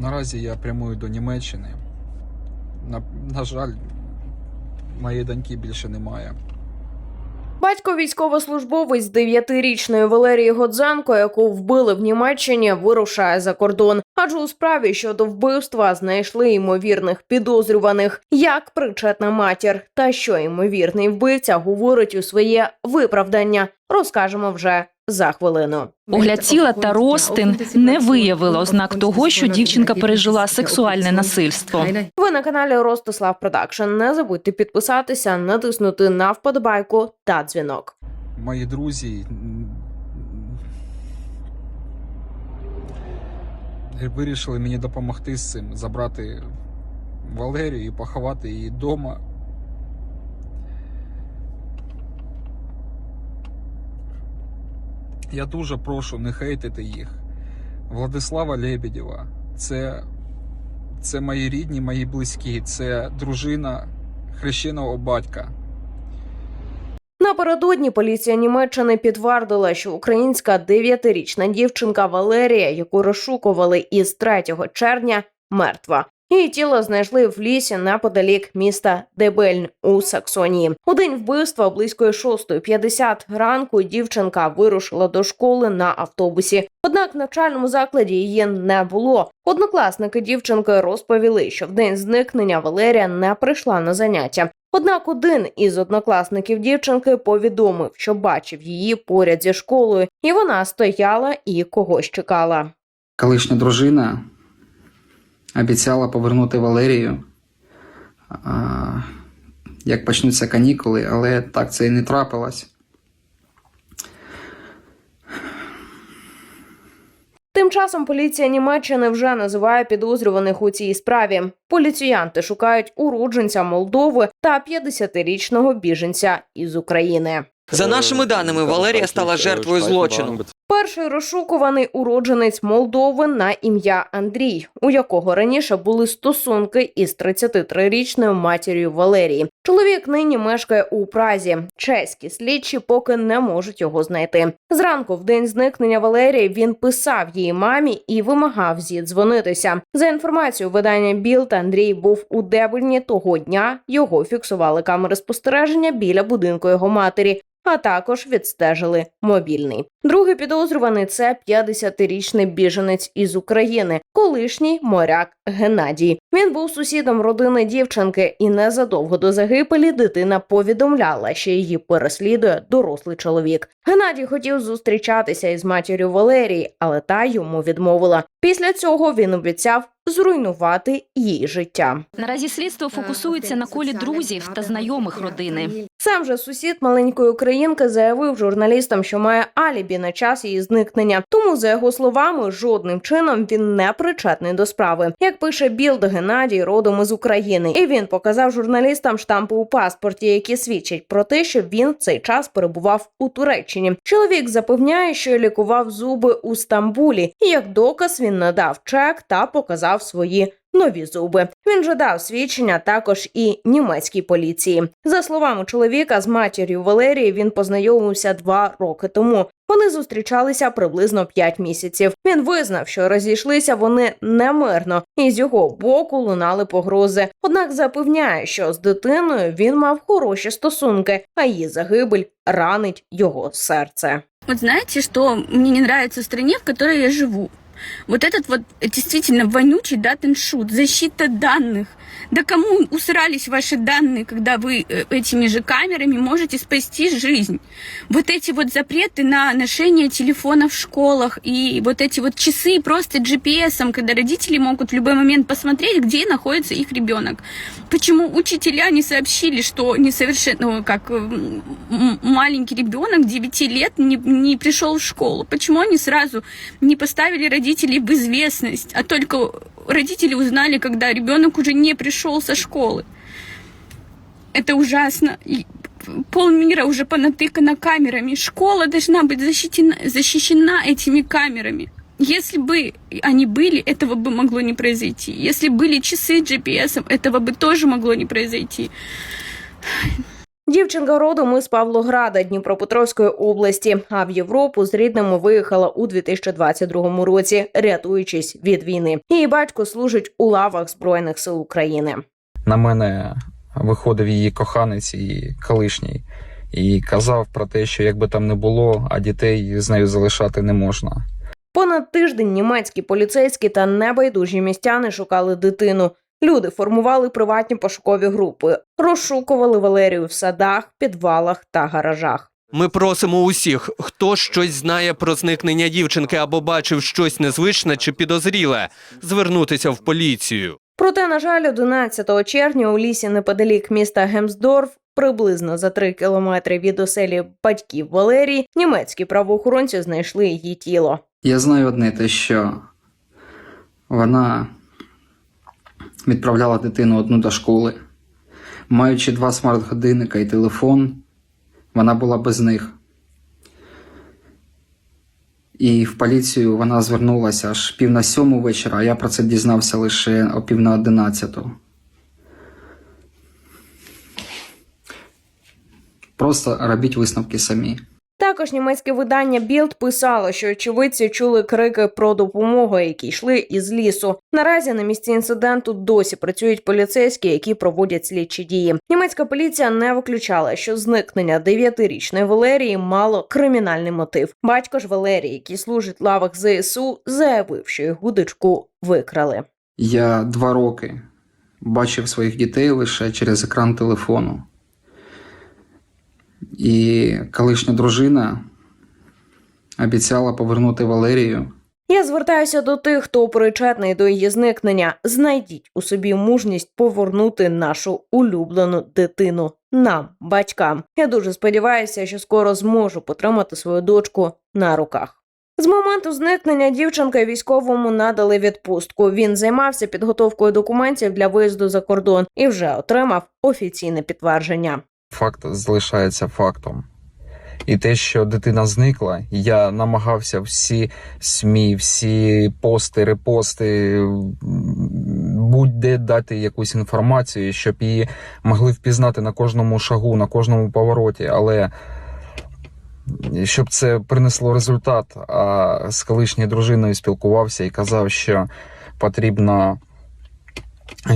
Наразі я прямую до Німеччини. На, на жаль, моєї доньки більше немає. Батько військовослужбовець дев'ятирічної Валерії Годзенко, яку вбили в Німеччині, вирушає за кордон. Адже у справі щодо вбивства знайшли ймовірних підозрюваних, як причетна матір, та що ймовірний вбивця говорить у своє виправдання. Розкажемо вже за хвилину. Огляд тіла та розтин не виявили ознак того, що дівчинка пережила сексуальне насильство. Ви на каналі Ростислав Продакшн. Не забудьте підписатися, натиснути на вподобайку та дзвінок. Мої друзі вирішили мені допомогти з цим, забрати Валерію і поховати її вдома. Я дуже прошу не хейтити їх. Владислава Лебедєва це, це мої рідні, мої близькі, це дружина хрещеного батька. Напередодні поліція Німеччини підтвердила, що українська дев'ятирічна дівчинка Валерія, яку розшукували із 3 червня, мертва. Її тіло знайшли в лісі неподалік міста Дебельн у Саксонії. У день вбивства близько 6.50 ранку дівчинка вирушила до школи на автобусі. Однак в навчальному закладі її не було. Однокласники дівчинки розповіли, що в день зникнення Валерія не прийшла на заняття. Однак один із однокласників дівчинки повідомив, що бачив її поряд зі школою, і вона стояла і когось чекала. колишня дружина обіцяла повернути Валерію, а, як почнуться канікули, але так це і не трапилось. Тим часом поліція Німеччини вже називає підозрюваних у цій справі. Поліціянти шукають уродженця Молдови та 50-річного біженця із України. За нашими даними, Валерія стала жертвою злочину. Перший розшукуваний уродженець Молдови на ім'я Андрій, у якого раніше були стосунки із 33-річною матір'ю Валерії. Чоловік нині мешкає у Празі. Чеські слідчі поки не можуть його знайти. Зранку, в день зникнення Валерії, він писав її мамі і вимагав зідзвонитися. За інформацією видання Білд, Андрій був у Дебельні того дня. Його фіксували камери спостереження біля будинку його матері а також відстежили мобільний. Другий підозрюваний це 50-річний біженець із України, колишній моряк Геннадій. Він був сусідом родини дівчинки, і незадовго до загибелі дитина повідомляла, що її переслідує дорослий чоловік. Геннадій хотів зустрічатися із матір'ю Валерії, але та йому відмовила. Після цього він обіцяв зруйнувати її життя. Наразі слідство фокусується на колі друзів та знайомих родини. Сам же сусід маленької українки заявив журналістам, що має алібі на час її зникнення. Тому, за його словами, жодним чином він не причетний до справи. Як пише Білд, Геннадій родом із України, і він показав журналістам штампи у паспорті, які свідчать про те, що він в цей час перебував у Туреччині. Чоловік запевняє, що лікував зуби у Стамбулі, і як доказ він надав чек та показав свої нові зуби. Він же дав свідчення також і німецькій поліції. За словами чоловіка, з матір'ю Валерії він познайомився два роки тому. Вони зустрічалися приблизно 5 місяців. Він визнав, що розійшлися вони немирно, і з його боку лунали погрози. Однак запевняє, що з дитиною він мав хороші стосунки, а її загибель ранить його серце. Вот знаете, что мне не нравится в стране, в которой я живу? Вот этот вот действительно вонючий датеншут, защита данных. Да кому усрались ваши данные, когда вы э, этими же камерами можете спасти жизнь? Вот эти вот запреты на ношение телефона в школах и вот эти вот часы просто GPS, когда родители могут в любой момент посмотреть, где находится их ребенок. Почему учителя не сообщили, что несовершенно, ну, как м, маленький ребенок 9 лет не, не пришел в школу? Почему они сразу не поставили родителей в известность, а только родители узнали, когда ребенок уже не пришел со школы? Это ужасно. И полмира уже понатыкано камерами. Школа должна быть защищена, защищена этими камерами. Если бы они были, этого бы могло не произойти. Если были часы GPS, этого бы тоже могло не произойти. Дівчинка родом із Павлограда Дніпропетровської області, а в Європу з рідними виїхала у 2022 році, рятуючись від війни. Її батько служить у лавах Збройних сил України. На мене виходив її коханець і колишній. І казав про те, що якби там не було, а дітей з нею залишати не можна. Понад тиждень німецькі поліцейські та небайдужі містяни шукали дитину. Люди формували приватні пошукові групи, розшукували Валерію в садах, підвалах та гаражах. Ми просимо усіх, хто щось знає про зникнення дівчинки або бачив щось незвичне чи підозріле, звернутися в поліцію. Проте, на жаль, 11 червня у лісі неподалік міста Гемсдорф, приблизно за три кілометри від оселі батьків Валерії, німецькі правоохоронці знайшли її тіло. Я знаю одне те, що вона відправляла дитину одну до школи. Маючи два смарт-годинника і телефон, вона була без них. І в поліцію вона звернулася аж пів на сьому вечора, а я про це дізнався лише о пів на одинадцяту. Просто робіть висновки самі. Також німецьке видання Білд писало, що очевидці чули крики про допомогу, які йшли із лісу. Наразі на місці інциденту досі працюють поліцейські, які проводять слідчі дії. Німецька поліція не виключала, що зникнення дев'ятирічної Валерії мало кримінальний мотив. Батько ж Валерії, який служить в лавах ЗСУ, заявив, що його дочку викрали. Я два роки бачив своїх дітей лише через екран телефону. І колишня дружина обіцяла повернути Валерію. Я звертаюся до тих, хто причетний до її зникнення. Знайдіть у собі мужність повернути нашу улюблену дитину нам, батькам. Я дуже сподіваюся, що скоро зможу потримати свою дочку на руках. З моменту зникнення дівчинка військовому надали відпустку. Він займався підготовкою документів для виїзду за кордон і вже отримав офіційне підтвердження. Факт залишається фактом. І те, що дитина зникла, я намагався всі СМІ, всі пости, репости, будь-де дати якусь інформацію, щоб її могли впізнати на кожному шагу, на кожному повороті. Але щоб це принесло результат, а з колишньою дружиною спілкувався і казав, що потрібно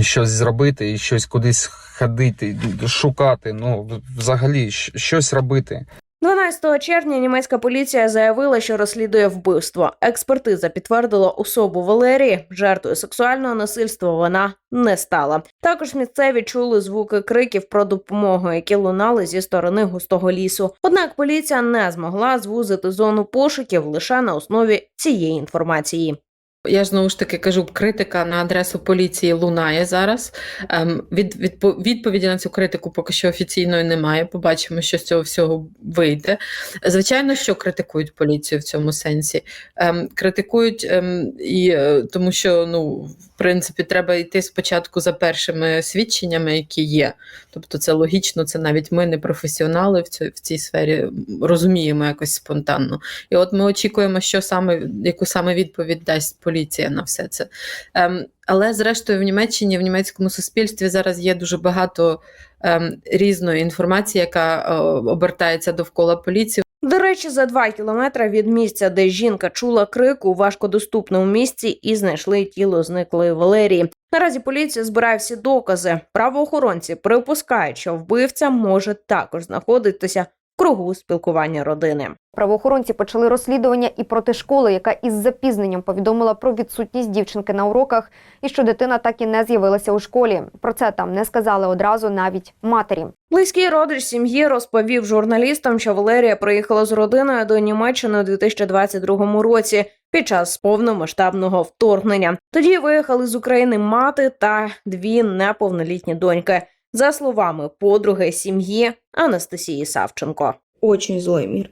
щось зробити і щось кудись ходити, шукати. Ну, взагалі, щось робити. 12 червня німецька поліція заявила, що розслідує вбивство. Експертиза підтвердила особу Валерії. Жертвою сексуального насильства вона не стала. Також місцеві чули звуки криків про допомогу, які лунали зі сторони густого лісу. Однак поліція не змогла звузити зону пошуків лише на основі цієї інформації. Я знову ж таки кажу, критика на адресу поліції лунає зараз. Ем, від, відпо- відповіді на цю критику поки що офіційної немає. Побачимо, що з цього всього вийде. Звичайно, що критикують поліцію в цьому сенсі. Ем, критикують ем, і е, тому, що ну, в принципі, треба йти спочатку за першими свідченнями, які є. Тобто, це логічно, це навіть ми, не професіонали в цій, в цій сфері, розуміємо якось спонтанно. І от ми очікуємо, що саме яку саме відповідь дасть поліція на все це. Ем, але зрештою, в Німеччині, в німецькому суспільстві зараз є дуже багато ем, різної інформації, яка е, обертається довкола поліції. До речі, за два кілометри від місця, де жінка чула крик у важкодоступному місці, і знайшли тіло зниклої Валерії. Наразі поліція збирає всі докази. Правоохоронці припускають, що вбивця може також знаходитися кругу спілкування родини. Правоохоронці почали розслідування і проти школи, яка із запізненням повідомила про відсутність дівчинки на уроках і що дитина так і не з'явилася у школі. Про це там не сказали одразу навіть матері. Близький родич сім'ї розповів журналістам, що Валерія приїхала з родиною до Німеччини у 2022 році під час повномасштабного вторгнення. Тоді виїхали з України мати та дві неповнолітні доньки. За словами подруги сім'ї Анастасії Савченко. очень злой мир.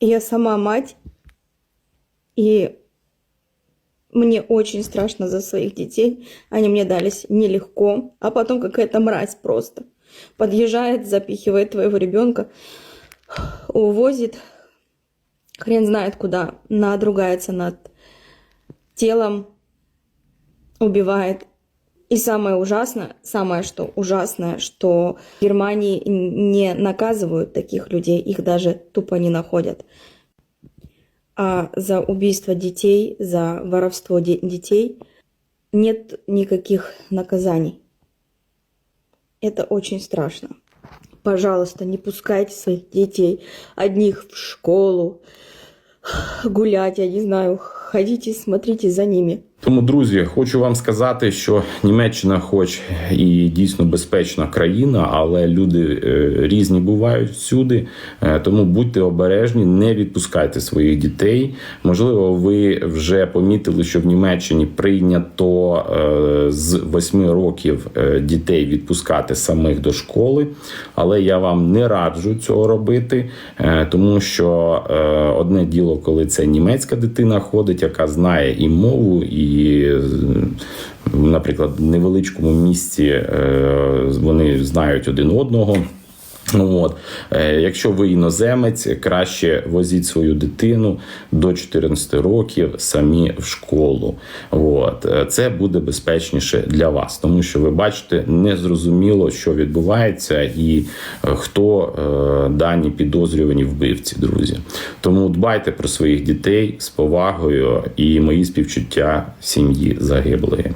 Я сама мать, и мне очень страшно за своих детей. Они мне дались нелегко, а потом какая-то мразь просто подъезжает, запихивает твоего ребенка, увозит, хрен знает куда, надругается над телом, убивает. И самое ужасное, самое что ужасное, что в Германии не наказывают таких людей, их даже тупо не находят. А за убийство детей, за воровство де- детей нет никаких наказаний. Это очень страшно. Пожалуйста, не пускайте своих детей одних в школу, гулять, я не знаю, ходите, смотрите за ними. Тому, друзі, хочу вам сказати, що Німеччина, хоч і дійсно безпечна країна, але люди е, різні бувають всюди. Е, Тому будьте обережні, не відпускайте своїх дітей. Можливо, ви вже помітили, що в Німеччині прийнято е, з 8 років дітей відпускати самих до школи, але я вам не раджу цього робити, тому що одне діло, коли це німецька дитина ходить, яка знає і мову, і, наприклад, невеличкому місті е, вони знають один одного. Ну, От. Е, Якщо ви іноземець, краще возіть свою дитину до 14 років самі в школу. От. Е, Це буде безпечніше для вас, тому що ви бачите, незрозуміло, що відбувається, і е, хто е, дані підозрювані вбивці, друзі. Тому дбайте про своїх дітей з повагою і мої співчуття сім'ї загиблої.